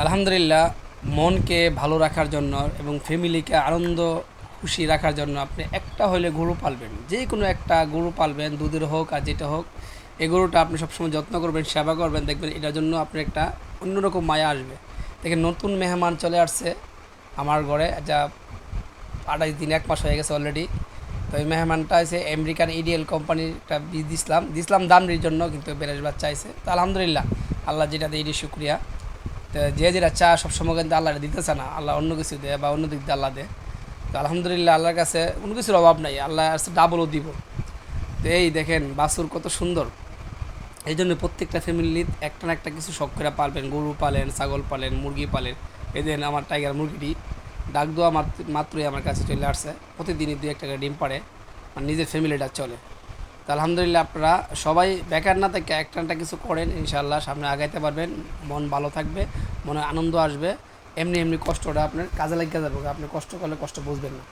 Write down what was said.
আলহামদুলিল্লাহ, মনকে ভালো রাখার জন্য এবং ফ্যামিলিকে আনন্দ, খুশি রাখার জন্য আপনি একটা হলে গরু পালবেন। যে কোনো একটা গরু পালবেন, দুধের হোক আর যেটা হোক, এই গরুটা আপনি সবসময় যত্ন করবেন, সেবা করবেন, দেখবেন এটার জন্য আপনার একটা অন্যরকম মায়া আসবে। দেখেন নতুন মেহমান চলে আসছে আমার ঘরে, যা আড়াই দিন, এক মাস হয়ে গেছে অলরেডি তো এই মেহমানটা আছে আমেরিকান ইডিএল কোম্পানির একটা বীজ দিছিলাম দিছিলাম জন্য, কিন্তু বেরেস বাচ্চা আছে তো আলহামদুলিল্লাহ, আল্লাহ যেটা এটি শুক্রিয়া। যে যেটা চা সবসময় কিন্তু আল্লাহ দিতেছে না, আল্লাহ অন্য কিছু দেয় বা অন্য দিক দিয়ে আল্লাহ দেয়। তো আলহামদুলিল্লাহ আল্লাহর কাছে কোনো কিছুর অভাব নাই, আল্লাহ আসছে ডাবলও দিব। তো এই দেখেন বাসুর কত সুন্দর। এই জন্য প্রত্যেকটা ফ্যামিলির একটা না একটা কিছু শখ করে পালবেন। গরু পালেন, ছাগল পালেন, মুরগি পালেন। এই দেন আমার টাইগার মুরগিটি, ডাক মাত্র- মাত্রই আমার কাছে চলে আসছে। প্রতিদিনই দুই একটা ডিম পাড়ে, আর নিজের ফ্যামিলিটা চলে। তো আলহামদুলিল্লাহ আপনারা সবাই বেকার না থেকে একটা কিছু করেন ইনশাল্লাহ সামনে আগাইতে পারবেন, মন ভালো থাকবে, মনে আনন্দ আসবে, এমনি এমনি কষ্টটা আপনার কাজে লাগিয়ে যাবে, আপনি কষ্ট করলে কষ্ট বুঝবেন না।